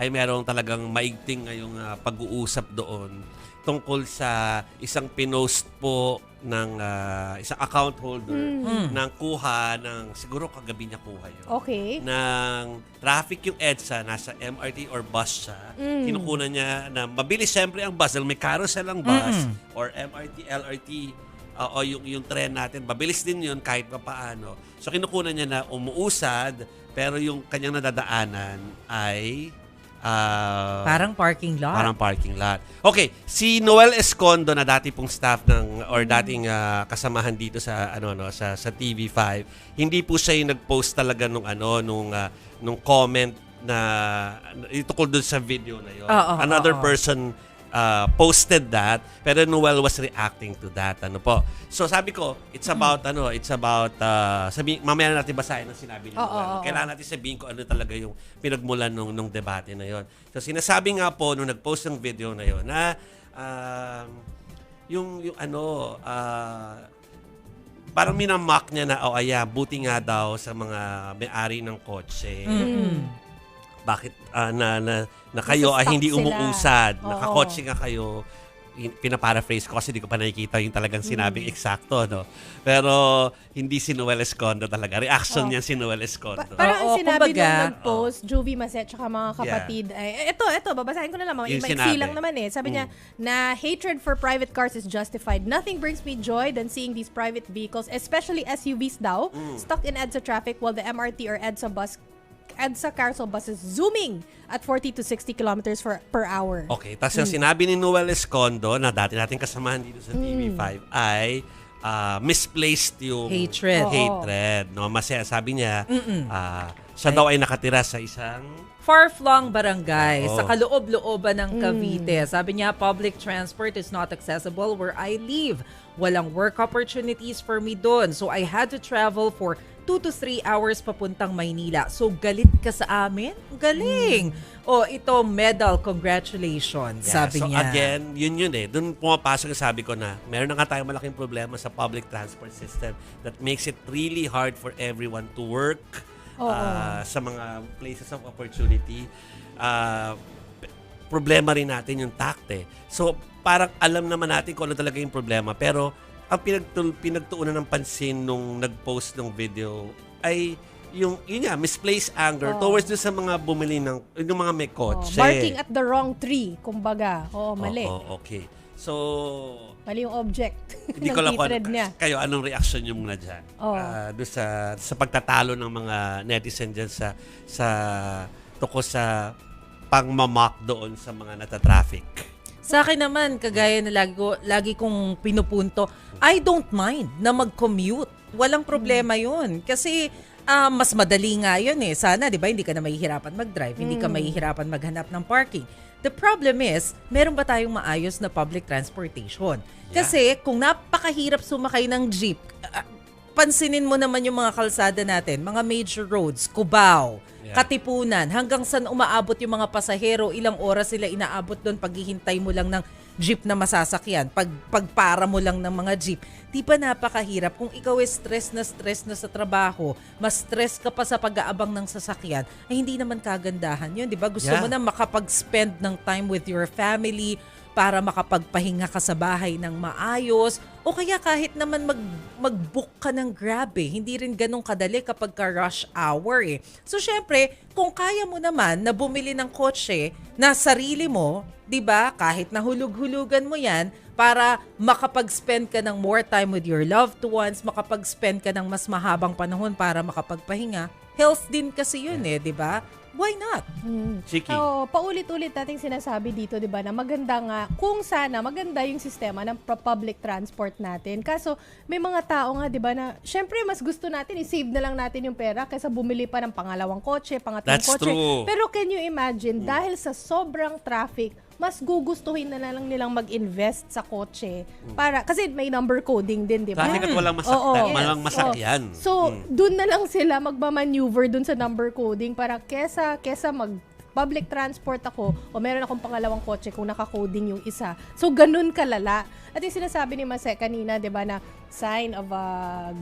ay merong talagang maigting ngayong ah, pag-uusap doon tungkol sa isang pinost po ng ah, isang account holder Mm. ng kuha ng siguro kagabi niya kuha yun Okay. ng traffic yung EDSA, nasa MRT or bus siya, Mm. kinukunan niya na mabilis siyempre ang bus, dahil may carousel ang bus, Mm-mm. or MRT, LRT, uh, o yung, yung tren natin, mabilis din yun kahit pa paano. So kinukunan niya na umuusad, pero yung kanyang nadadaanan ay ah, Parang parking lot. Parang parking lot. Okay, si Noel Escondo na dati pong staff ng or dating ah, kasamahan dito sa ano no sa sa TV5, hindi po siya yung nag-post talaga nung ano nung ah, nung comment na ito ko doon sa video na yon. Oo, Another oo. person ah, posted that pero Noel was reacting to that ano po. So sabi ko, it's about ano, it's about ah, sabi mamaya na natin basahin ang sinabi ni Oo, Noel. oo, Kailangan natin sabihin ko ano talaga yung pinagmulan nung, nung debate na yon. So sinasabi nga po nung nag-post ng video na yon na um, yung, yung ano, ah, parang minamock niya na, oh ayan, buti nga daw sa mga may-ari ng kotse. Mm-mm. Bakit ah, na, na, na kayo ay hindi sila. umuusad? Oo. Nakakotse nga kayo. In- Pinaparaphrase ko kasi hindi ko pa nakikita yung talagang sinabing Mm. eksakto, no? Pero hindi si Noel Escondo talaga. Reaction Oo. niya si Noel Escondo. Pa- parang ang Oo, sinabi kumbaga, nung nag-post, Juvie Maset, tsaka mga kapatid, ay, ito, ito, babasahin ko na lang, sinabi. lang naman eh. Sabi niya, na hatred for private cars is justified. Nothing brings me joy than seeing these private vehicles, especially SUVs daw, stuck in EDSA traffic while the MRT or EDSA bus EDSA carousel buses zooming at 40 to 60 kilometers for, per hour. Okay, tapos yung sinabi ni Noel Escondo na dati nating kasamahan dito sa TV5 ay ah, misplaced yung Hatred. Oo. hatred. No? Masaya, sabi niya, ah, siya daw ay nakatira sa isang Far-flung barangay Oo. sa kaloob-looban ng Cavite. Sabi niya, public transport is not accessible where I live. Walang work opportunities for me doon. So I had to travel for 2 to 3 hours papuntang Maynila. So galit ka sa amin? Galing! O ito, medal, congratulations, Yeah, sabi so niya. again, yun yun eh. Doon pumapasok yung sabi ko na meron na nga tayong malaking problema sa public transport system that makes it really hard for everyone to work Oo. ah, sa mga places of opportunity. P- problema rin natin yung tact eh. So, parang alam naman natin kung ano talaga yung problema. Pero, ang pinagtul- pinagtuunan ng pansin nung nag-post ng video ay yung, yun nga, misplaced anger Oo. towards dun sa mga bumili ng, yung mga may Oh, kotse. marking at the wrong tree, kumbaga. Oo, mali. Oo, okay. So, Mali yung object hindi ng ko lang kung ano- niya. kayo, anong reaction nyo muna dyan? Oo. Ah, doon sa, sa pagtatalo ng mga netizen dyan sa, sa tungkol sa pangmamock doon sa mga nata-traffic. Sa akin naman, kagaya na lagi, ko, lagi kong pinupunto, I don't mind na mag-commute. Walang problema yun. Kasi ah, mas madali nga yun eh. Sana, di ba, hindi ka na mahihirapan mag-drive, hindi ka mahihirapan maghanap ng parking. The problem is, meron ba tayong maayos na public transportation? Kasi kung napakahirap sumakay ng jeep, ah, pansinin mo naman yung mga kalsada natin, mga major roads, Cubao, Yeah. Katipunan, hanggang saan umaabot yung mga pasahero, ilang oras sila inaabot doon paghihintay mo lang ng jeep na masasakyan, pag, pagpara mo lang ng mga jeep. Di ba napakahirap? Kung ikaw ay stress na stress na sa trabaho, mas stress ka pa sa pag-aabang ng sasakyan, ay hindi naman kagandahan yun. Di ba? Gusto Yeah. mo na makapag-spend ng time with your family, para makapagpahinga ka sa bahay ng maayos o kaya kahit naman mag, mag-book ka ng Grab eh. Hindi rin ganun kadali kapag ka rush hour eh. So syempre, kung kaya mo naman na bumili ng kotse na sarili mo, 'di ba? Kahit nahulug-hulugan mo 'yan para makapag-spend ka ng more time with your loved ones, makapag-spend ka ng mas mahabang panahon para makapagpahinga. Health din kasi 'yun eh, 'di ba? Why not? Mm. Chiki. Oo, paulit-ulit nating sinasabi dito, 'di ba, na maganda nga kung sana maganda yung sistema ng public transport natin. Kaso may mga tao nga 'di ba na syempre mas gusto natin i-save na lang natin yung pera kaysa bumili pa ng pangalawang kotse, pangatlong That's kotse. true. Pero can you imagine dahil sa sobrang traffic, mas gugustuhin na lang nilang mag-invest sa kotse para kasi may number coding din, 'di ba? Traffic at walang masakyan. Oo. Walang masakyan. Oo. So, dun na lang sila magmamaneuver dun sa number coding para kesa, kesa mag public transport ako o meron akong pangalawang kotse kung naka-coding yung isa. So, ganun kalala. At yung sinasabi ni Mase kanina, di ba, na sign of a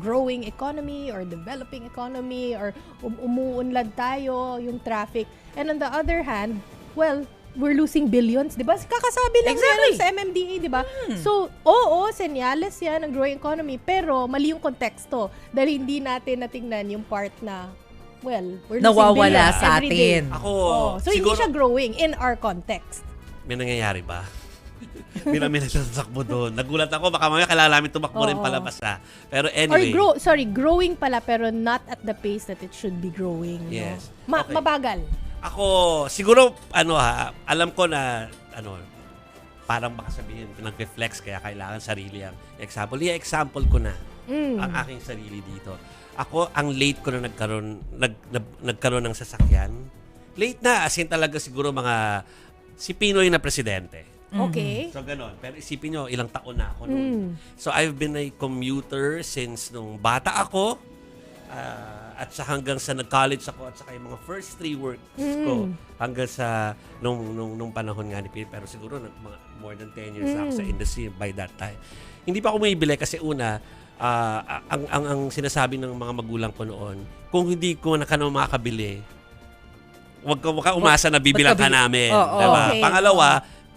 growing economy or developing economy or um- umuunlad tayo, yung traffic. And on the other hand, well, we're losing billions, di ba? Kakasabi lang Exactly. yan sa MMDA, di ba? So, oo, senyales yan ng growing economy, pero mali yung konteksto dahil hindi natin natingnan yung part na, well, we're losing Nawawala billions sa every day. atin. Ako, Oh, so, siguro, hindi siya growing in our context. may nangyayari ba? Bila may nagtatakbo doon. Nagulat ako, baka mamaya kailangan namin tumakbo rin Oo. palabas ha. Pero Or anyway. grow, sorry, growing pala pero not at the pace that it should be growing. no? Yes. Ma- Okay. Mabagal. Ako, siguro, ano ha, alam ko na, ano, parang baka sabihin, nag-reflex kaya kailangan sarili ang example. Yeah, example ko na Mm. ang aking sarili dito. Ako, ang late ko na nagkaroon, nag, nag- nagkaroon ng sasakyan. Late na, as in talaga siguro mga, si Pinoy na presidente. Okay. So, ganon. Pero isipin nyo, ilang taon na ako noon. Mm. So, I've been a commuter since nung bata ako. Ah, at sa hanggang sa nag-college ako at saka yung mga first three works ko hanggang sa nung, nung, nung panahon nga ni Pete. Pero siguro nag, mga more than 10 years na ako sa industry by that time. Hindi pa ako bumibili kasi una, ah, ang, ang, ang sinasabi ng mga magulang ko noon, kung hindi ko na ka na makakabili, wag ka, wag ka umasa na bibilang ka namin. Oo. diba? Okay. Pangalawa,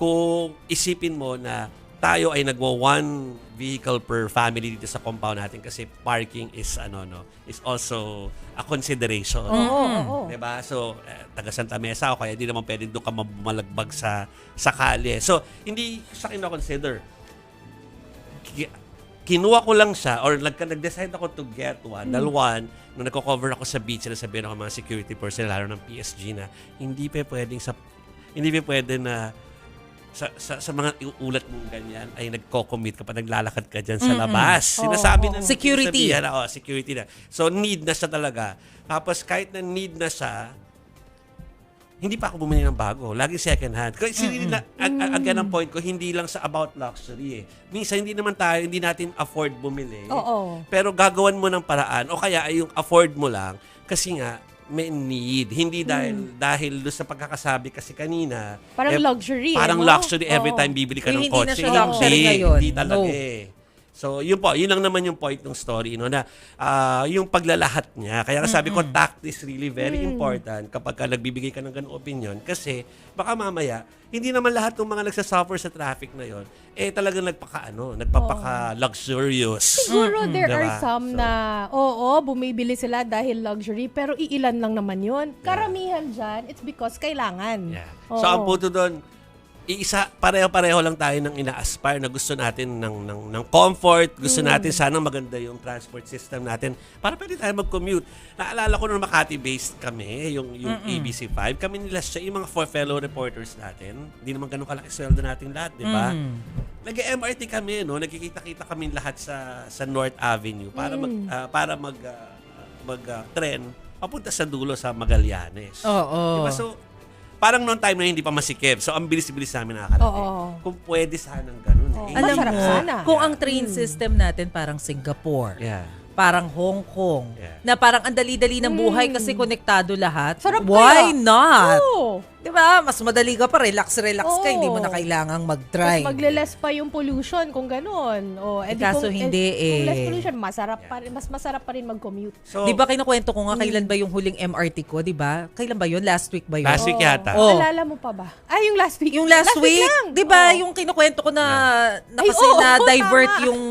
kung isipin mo na tayo ay nagwa one vehicle per family dito sa compound natin kasi parking is ano no is also a consideration. Oo, oo. 'Di ba? So, eh, taga Santa Mesa ako kaya hindi naman pwedeng doon ka mamalagbag sa sa kalye. So, hindi sa akin na-consider. Ki- Kinuha ko lang siya or nag nag-decide ako to get one. Dahil one, nung nagko-cover ako sa beach, na sabihin ako mga security personnel, lalo ng PSG na, hindi pa pwedeng sa hindi pa pwede na sa, sa, sa mga iuulat mong ganyan ay nagko-commit ka pa, naglalakad ka dyan sa labas. Sinasabi Oo, ng oo. Security. sabihan, oo, security na. So, need na siya talaga. Tapos, kahit na need na siya, hindi pa ako bumili ng bago. Lagi second hand. Kasi hindi na, ag- ag- again ang point ko, hindi lang sa about luxury eh. Minsan, hindi naman tayo, hindi natin afford bumili. Oo. Pero gagawan mo ng paraan o kaya ay yung afford mo lang kasi nga may need. Hindi dahil dahil doon sa pagkakasabi kasi kanina. Hmm. Parang eh, luxury, Parang eh, no? luxury every Oo. time bibili ka Yung ng hindi na kotse. siya luxury ngayon. Hindi talaga No. eh. So, yun po, yun lang naman yung point ng story, no, na ah, yung paglalahat niya. Kaya sabi ko, tact is really very important kapag ka nagbibigay ka ng ganung opinion kasi baka mamaya, hindi naman lahat ng mga nagsasuffer sa traffic na yon eh talagang nagpaka, ano, nagpapaka-luxurious. Siguro there are Diba? some So- na, oo, bumibili sila dahil luxury, pero iilan lang naman yun. Karamihan dyan, it's because kailangan. Yeah. Oo. So, ang punto doon, iisa, pareho-pareho lang tayo ng ina-aspire na gusto natin ng, ng, ng comfort, gusto Hmm. natin sana maganda yung transport system natin para pwede tayo mag-commute. Naalala ko nung Makati-based kami, yung, yung ABC5, kami nila siya, yung mga four fellow reporters natin, hindi naman ganun kalaki sweldo natin lahat, di ba? Nag-MRT kami, no? Nagkikita-kita kami lahat sa sa North Avenue para mag ah, para mag ah, mag ah, tren papunta sa dulo sa Magallanes. Oo. Diba? So, parang noong time na hindi pa masikip. So, ang bilis-bilis namin nakakarating. Oo. Kung pwede sanang ganun. Oo. Eh. Alam Masarap mo, sana. kung ang train system natin parang Singapore, Yeah. Parang Hong Kong, Yeah. na parang ang dali-dali ng buhay kasi konektado lahat, Sarap why kaya? not? Oo. Di ba? Mas madali ka pa, relax-relax ka, Oo. hindi mo na kailangang Mas mag-drive. magle-less pa yung pollution kung ganun. O, Eh, edi kaso kung, hindi Kung less eh. pollution, masarap pa rin, mas masarap pa rin mag-commute. So, Di ba kinukwento ko nga Mm. kailan ba yung huling MRT ko, di ba? Kailan ba yun? Last week ba yun? Last week yata. Oo. Alala mo pa ba? Ah, yung last week. Yung last, week, lang. di ba, Oo. yung kinukwento ko na, na Ay, kasi oo, na-divert tama. yung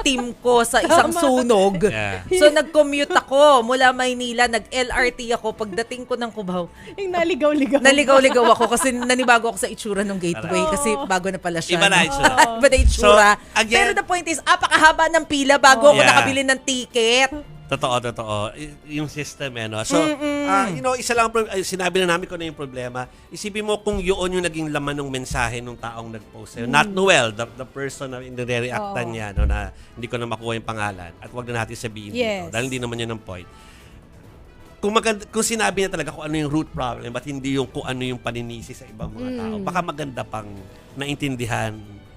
team ko sa isang Tama. sunog. Yeah. So, nag-commute ako mula Maynila, nag-LRT ako. Pagdating ko ng Cubao, Yung naligaw-ligaw. naligaw-ligaw ako kasi nanibago ako sa itsura ng gateway Oo. kasi bago na pala siya. Iba na itsura. Iba na itsura. So, again- Pero the point is, apakahaba ng pila bago ako Yeah. nakabili ng ticket. Totoo, totoo. Y- yung system, eh, no? So, ah, you know, isa lang, ang pro- ay, sinabi na namin kung ano yung problema. Isipin mo kung yun yung naging laman ng mensahe ng taong nag-post. sa'yo. Not Noel, the, the person na nire-reactan Oo. niya, no, na hindi ko na makuha yung pangalan. At wag na natin sabihin Yes. dito. Dahil hindi naman yun ang point. Kung, maganda, kung sinabi niya talaga kung ano yung root problem at hindi yung kung ano yung paninisi sa ibang mga tao, baka maganda pang naintindihan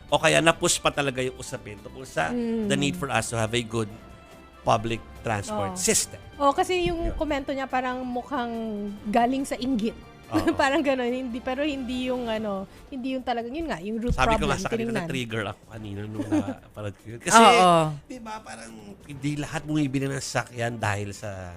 o kaya na-push pa talaga yung usapin tungkol sa the need for us to have a good public transport Oo. system. Oh, kasi yung komento niya parang mukhang galing sa inggit. Oo. parang gano'n, hindi pero hindi yung ano, hindi yung talagang yun nga, yung root Sabi ko nga problem sa kanila tinignan. na trigger ako kanina nung napanood ko yun. Kasi, di ba, parang hindi lahat bumibili ng sakyan dahil sa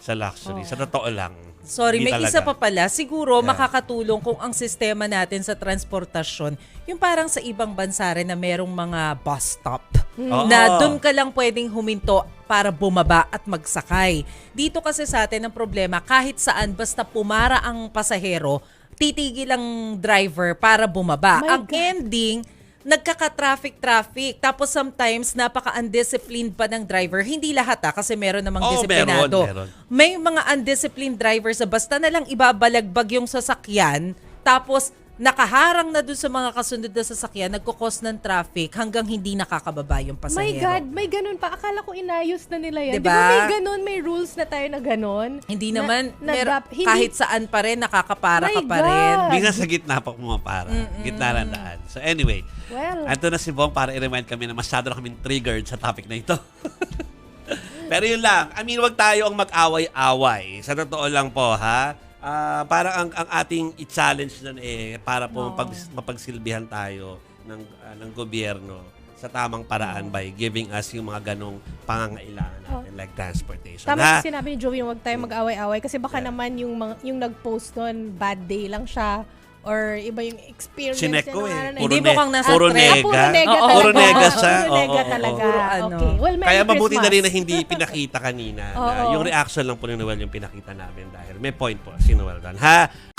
sa luxury. Sa totoo lang. Sorry, may talaga. isa pa pala. Siguro Yeah. makakatulong kung ang sistema natin sa transportasyon, yung parang sa ibang bansa rin na merong mga bus stop. Oo. Na doon ka lang pwedeng huminto para bumaba at magsakay. Dito kasi sa atin ang problema, kahit saan basta pumara ang pasahero, titigil ang driver para bumaba. My ang God. ending, nagkaka-traffic-traffic. Tapos sometimes, napaka-undisciplined pa ng driver. Hindi lahat ah, kasi meron namang Oo, disiplinado. meron, meron. May mga undisciplined drivers na basta na lang ibabalagbag yung sasakyan, tapos nakaharang na dun sa mga kasunod na sasakyan, nagkukos ng traffic hanggang hindi nakakababa yung My pasahero. God, may ganun pa. Akala ko inayos na nila yan. Di Diba? ba may ganun, may rules na tayo na ganun? Hindi Na- naman, na mer- dap- hindi- kahit saan pa rin, nakakapara My ka pa God. rin. Minsan sa gitna pa pumapara. Gitna ng daan. So anyway, Well, Ando na si Bong para i-remind kami na masyado na kaming triggered sa topic na ito. Pero yun lang. I mean, wag tayo ang mag-away-away. Sa totoo lang po, ha? Ah, parang ang, ang ating i-challenge nun eh, para po mapag- mapagsilbihan tayo ng, ah, ng gobyerno sa tamang paraan by giving us yung mga ganong pangangailangan natin like transportation. tama ha? yung sinabi ni Joey, huwag tayo mag-away-away kasi baka Yeah. naman yung, yung nag-post doon, bad day lang siya or iba yung experience niya ko eh. na Hindi yun. mo kang nasa puro stress. Ah, nega. puro nega talaga. puro nega siya. Puro nega Oo, oo, talaga. Puro ano. Okay. Well, Merry Kaya mabuti na Christmas. rin na hindi pinakita kanina. na Oo. yung reaction lang po ni Noel yung pinakita namin dahil may point po si Noel doon. Ha?